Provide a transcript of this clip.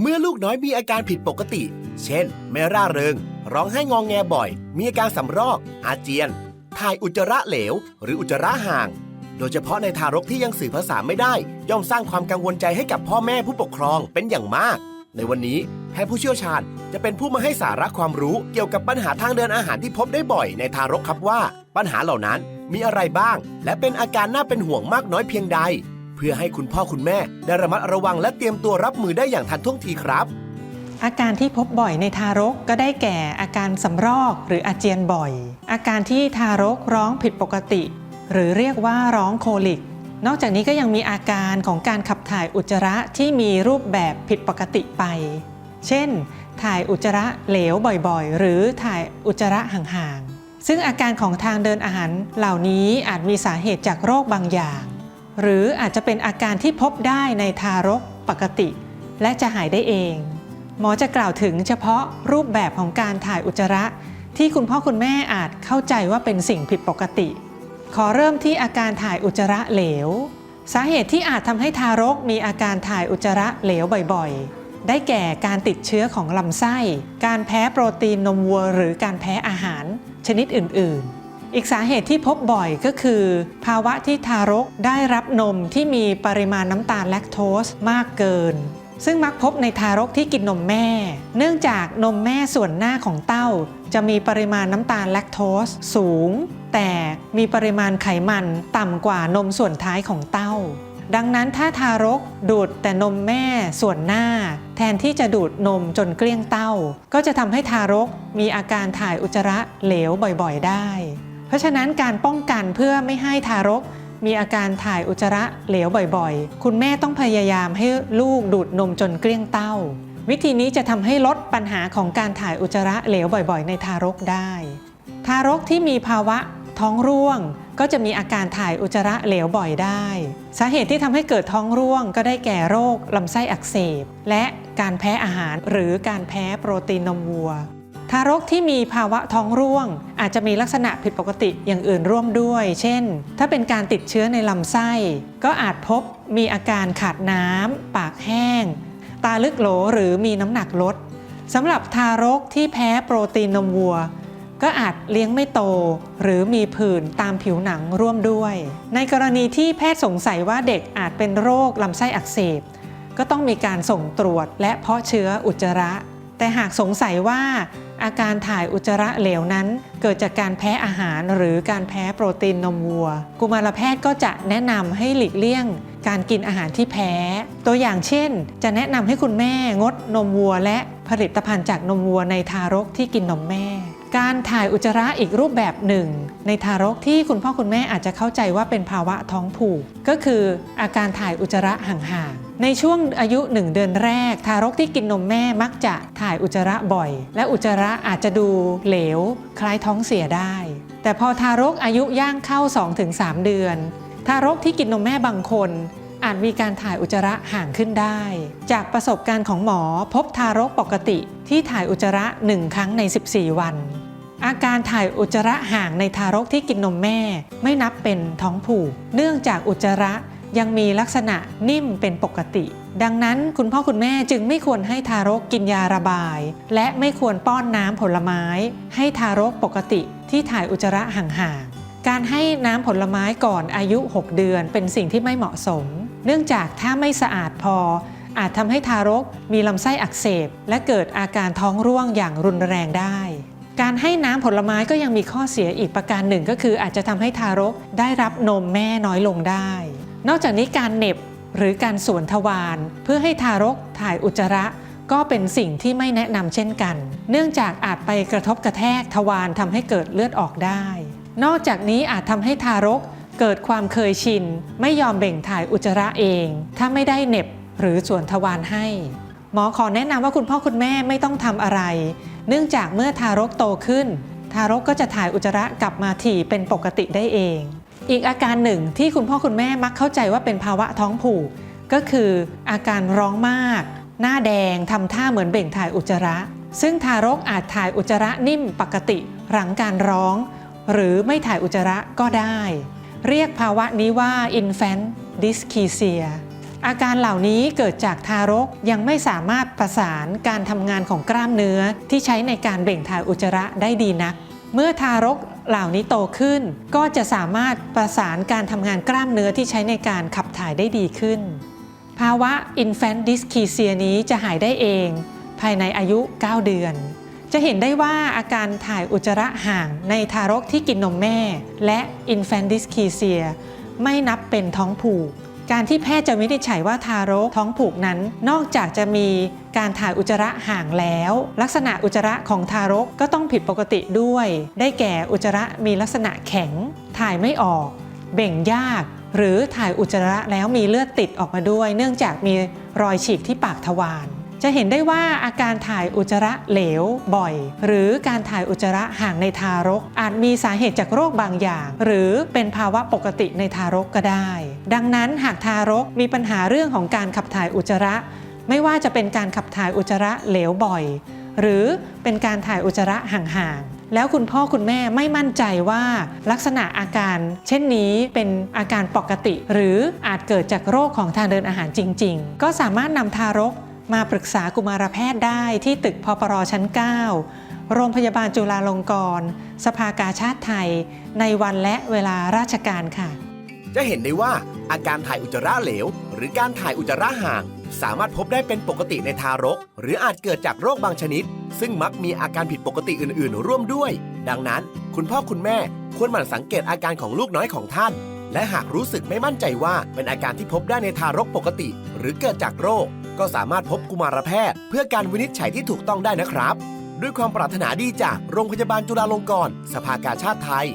เมื่อลูกน้อยมีอาการผิดปกติ เช่น ไม่ร่าเริง ร้องไห้งองแงบ่อย มีอาการสำรอก อาเจียน ถ่ายอุจจาระเหลว หรืออุจจาระห่าง โดยเฉพาะในทารกที่ยังสื่อภาษาไม่ได้ ย่อมสร้างความกังวลใจให้กับพ่อแม่ผู้ปกครองเป็นอย่างมาก ในวันนี้แพทย์ผู้เชี่ยวชาญจะเป็นผู้มาให้สาระความรู้เกี่ยวกับปัญหาทางเดินอาหารที่พบได้บ่อยในทารกครับว่า ปัญหาเหล่านั้นมีอะไรบ้าง และเป็นอาการน่าเป็นห่วงมากน้อยเพียงใด เพื่อให้คุณพ่อคุณแม่ได้ระมัดระวังและเตรียมตัวรับมือได้อย่างทันท่วงทีครับ อาการที่พบบ่อยในทารกก็ได้แก่อาการสำรอกหรืออาเจียนบ่อย อาการที่ทารกร้องผิดปกติ หรือเรียกว่าร้องโคลิก นอกจากนี้ก็ยังมีอาการของการขับถ่ายอุจจาระที่มีรูปแบบผิดปกติไป เช่น ถ่ายอุจจาระเหลวบ่อยๆ หรือถ่ายอุจจาระห่างๆซึ่งอาการของทางเดินอาหารเหล่านี้อาจมีสาเหตุจากโรคบางอย่าง หรืออาจจะเป็นอาการที่พบได้ในทารกปกติ และจะหายได้เอง หมอจะกล่าวถึงเฉพาะรูปแบบของการถ่ายอุจจาระ ที่คุณพ่อคุณแม่อาจเข้าใจว่าเป็นสิ่งผิดปกติ ขอเริ่มที่อาการถ่ายอุจจาระเหลว สาเหตุที่อาจทำให้ทารกมีอาการถ่ายอุจจาระเหลวบ่อยๆ ได้แก่การติดเชื้อของลำไส้ การแพ้โปรตีนนมวัว หรือการแพ้อาหารชนิดอื่นๆ อีกสาเหตุที่พบบ่อยก็คือ ภาวะที่ทารกได้รับนมที่มีปริมาณน้ำตาลแลคโตสมากเกิน ซึ่งมักพบในทารกที่กินนมแม่ เนื่องจากนมแม่ส่วนหน้าของเต้า จะมีปริมาณน้ำตาลแลคโตสสูง แต่มีปริมาณไขมันต่ำกว่านมส่วนท้ายของเต้า ดังนั้นถ้าทารกดูดแต่นมแม่ส่วนหน้า แทนที่จะดูดนมจนเกลี้ยงเต้า ก็จะทำให้ทารกมีอาการถ่ายอุจจาระเหลวบ่อย ๆ ได้ เพราะฉะนั้นการป้องกันเพื่อไม่ให้ทารก มีอาการถ่ายอุจจาระเหลวบ่อยๆ คุณแม่ต้องพยายามให้ลูกดูดนมจนเกลี้ยงเต้า วิธีนี้จะทำให้ลดปัญหาของการถ่ายอุจจาระเหลวบ่อยๆ ในทารกได้ ทารกที่มีภาวะท้องร่วงก็จะมีอาการถ่ายอุจจาระเหลวบ่อยได้ สาเหตุที่ทำให้เกิดท้องร่วงก็ได้แก่โรคลำไส้อักเสบ และการแพ้อาหารหรือการแพ้โปรตีนนมวัว ทารกที่มีภาวะท้องร่วง อาจจะมีลักษณะผิดปกติอย่างอื่นร่วมด้วย เช่น ถ้าเป็นการติดเชื้อในลำไส้ ก็อาจพบมีอาการขาดน้ำ ปากแห้ง ตาลึกโหลหรือมีน้ำหนักลดสำหรับทารกที่แพ้โปรตีนนมวัว ก็อาจเลี้ยงไม่โต หรือมีผื่นตามผิวหนังร่วมด้วย ในกรณีที่แพทย์สงสัยว่าเด็กอาจเป็นโรคลำไส้อักเสบ ก็ต้องมีการส่งตรวจและเพาะเชื้ออุจจาระ แต่หากสงสัยว่าอาการถ่ายอุจจาระเหลวนั้น เกิดจากการแพ้อาหารหรือการแพ้โปรตีนนมวัว กุมารแพทย์ก็จะแนะนำให้หลีกเลี่ยง การกินอาหารที่แพ้ ตัวอย่างเช่น จะแนะนำให้คุณแม่งดนมวัว และผลิตภัณฑ์จากนมวัวในทารกที่กินนมแม่ การถ่ายอุจจาระอีกรูปแบบหนึ่ง ในทารกที่คุณพ่อคุณแม่อาจจะเข้าใจว่าเป็นภาวะท้องผูก ก็คืออาการถ่ายอุจจาระห่างๆ ในช่วงอายุ 1 เดือนแรก ทารกที่กินนมแม่มักจะถ่ายอุจจาระบ่อย และอุจจาระอาจจะดูเหลว คล้ายท้องเสียได้ แต่พอทารกอายุย่างเข้า 2-3 เดือน ทารกที่กินนมแม่บางคนอาจมีการถ่ายอุจจาระห่างขึ้นได้ จากประสบการณ์ของหมอพบทารกปกติที่ถ่ายอุจจาระ 1 ครั้งใน 14 วัน อาการถ่ายอุจจาระห่างในทารกที่กินนมแม่ ไม่นับเป็นท้องผูก เนื่องจากอุจจาระยังมีลักษณะนิ่มเป็นปกติ ดังนั้นคุณพ่อคุณแม่จึงไม่ควรให้ทารกกินยาระบาย และไม่ควรป้อนน้ำผลไม้ ให้ทารกปกติที่ถ่ายอุจจาระห่างๆ การให้น้ำผลไม้ก่อนอายุ 6 เดือนเป็นสิ่งที่ไม่เหมาะสม เนื่องจากถ้าไม่สะอาดพอ อาจทำให้ทารกมีลำไส้อักเสบ และเกิดอาการท้องร่วงอย่างรุนแรงได้ การให้น้ำผลไม้ก็ยังมีข้อเสียอีกประการหนึ่งก็คืออาจจะทำให้ทารกได้รับนมแม่น้อยลงได้ นอกจากนี้การเหน็บหรือการสวนทวารเพื่อให้ทารกถ่ายอุจจาระ ก็เป็นสิ่งที่ไม่แนะนำเช่นกัน เนื่องจากอาจไปกระทบกระแทกทวารทำให้เกิดเลือดออกได้ นอกจากนี้อาจทำให้ทารกเกิดความเคยชิน ไม่ยอมเบ่งถ่ายอุจจาระเอง ถ้าไม่ได้เหน็บหรือส่วนทวารให้ หมอขอแนะนำว่าคุณพ่อคุณแม่ไม่ต้องทำอะไร เนื่องจากเมื่อทารกโตขึ้น ทารกก็จะถ่ายอุจจาระกลับมาถี่เป็นปกติได้เอง อีกอาการหนึ่งที่คุณพ่อคุณแม่มักเข้าใจว่าเป็นภาวะท้องผูก ก็คืออาการร้องมาก หน้าแดงทำท่าเหมือนเบ่งถ่ายอุจจาระ ซึ่งทารกอาจถ่ายอุจจาระนิ่มปกติ หลังการร้อง หรือไม่ถ่ายอุจจาระก็ได้ เรียกภาวะนี้ว่า infant dyschezia อาการเหล่านี้เกิดจากทารกยังไม่สามารถประสานการทำงานของกล้ามเนื้อที่ใช้ในการเบ่งถ่ายอุจจาระได้ดีนัก เมื่อทารกเหล่านี้โตขึ้น ก็จะสามารถประสานการทำงานกล้ามเนื้อที่ใช้ในการขับถ่ายได้ดีขึ้น ภาวะ infant dyschezia นี้จะหายได้เอง ภายในอายุ 9 เดือน จะเห็นได้ว่าอาการถ่ายอุจจาระห่างในทารกที่กินนมแม่ และ infant dyschezia ไม่นับเป็นท้องผูก การที่แพทย์จะวินิจฉัยว่าทารกท้องผูกนั้น นอกจากจะมีการถ่ายอุจจาระห่างแล้ว ลักษณะอุจจาระของทารกก็ต้องผิดปกติด้วย ได้แก่อุจจาระมีลักษณะแข็ง ถ่ายไม่ออก เบ่งยาก หรือถ่ายอุจจาระแล้วมีเลือดติดออกมาด้วย เนื่องจากมีรอยฉีกที่ปากทวาร จะเห็นได้ว่าอาการถ่ายอุจจาระเหลวบ่อย หรือการถ่ายอุจจาระห่างในทารก อาจมีสาเหตุจากโรคบางอย่าง หรือเป็นภาวะปกติในทารกก็ได้ ดังนั้นหากทารกมีปัญหาเรื่องของการขับถ่ายอุจจาระ ไม่ว่าจะเป็นการขับถ่ายอุจจาระเหลวบ่อย หรือเป็นการถ่ายอุจจาระห่างๆแล้วคุณพ่อคุณแม่ไม่มั่นใจว่าลักษณะอาการเช่นนี้เป็นอาการปกติ หรืออาจเกิดจากโรคของทางเดินอาหารจริง ๆ ก็สามารถนำทารก มาปรึกษากุมารแพทย์ได้ที่ตึกพปรชั้น 9 โรงพยาบาลจุฬาลงกรณ์สภากาชาติไทย ในวันและเวลาราชการค่ะ จะเห็นได้ว่าอาการถ่ายอุจจาระเหลว หรือการถ่ายอุจจาระห่าง สามารถพบได้เป็นปกติในทารก หรืออาจเกิดจากโรคบางชนิด ซึ่งมักมีอาการผิดปกติอื่น ๆ ร่วมด้วย ดังนั้น คุณพ่อคุณแม่ควรหมั่นสังเกตอาการของลูกน้อยของท่าน และหากรู้สึกไม่มั่นใจว่าเป็นอาการที่พบได้ในทารกปกติ หรือเกิดจากโรค ก็สามารถพบกุมารแพทย์ เพื่อการวินิจฉัยที่ถูกต้องได้นะครับ ด้วยความปรารถนาดีจากโรงพยาบาลจุฬาลงกรณ์สภากาชาติไทย